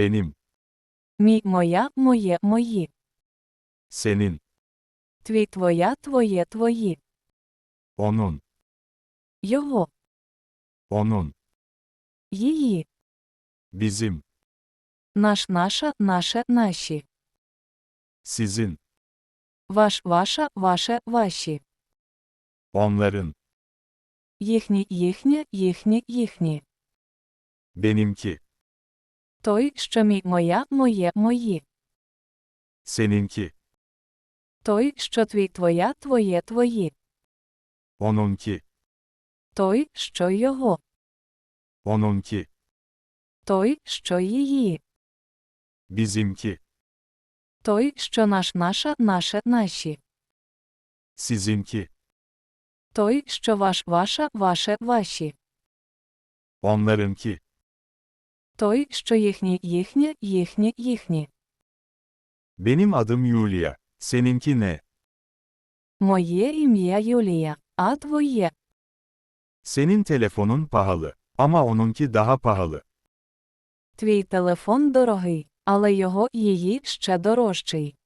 Benim, Мій, моя, моє, мої. senin, Твій, твоя, твоє, твої. onun, Його, onun, її. bizim, Наш, наша, наше, наші. sizin, Ваш, ваша, ваше, ваші. onların, Їхні, їхнє, їхні, їхні. benimki, Той, що мій, моя, моє, мої. seninki, Той, що твій, твоя, твоє, твої. onunki, Той, що його. onunki, Той, що її. bizimki, Той, що наш, наша, наше, наші. sizinki, Той, що ваш, ваша, ваше, ваші. onlarınki, Той, що їхні, їхнє, їхні, їхні. benim adım Yulia, seninki ne? Моє ім'я Юлія, а твоє. Senin telefonun pahalı, ama onunki daha pahalı. Твій телефон дорогий, але його її ще дорожчий.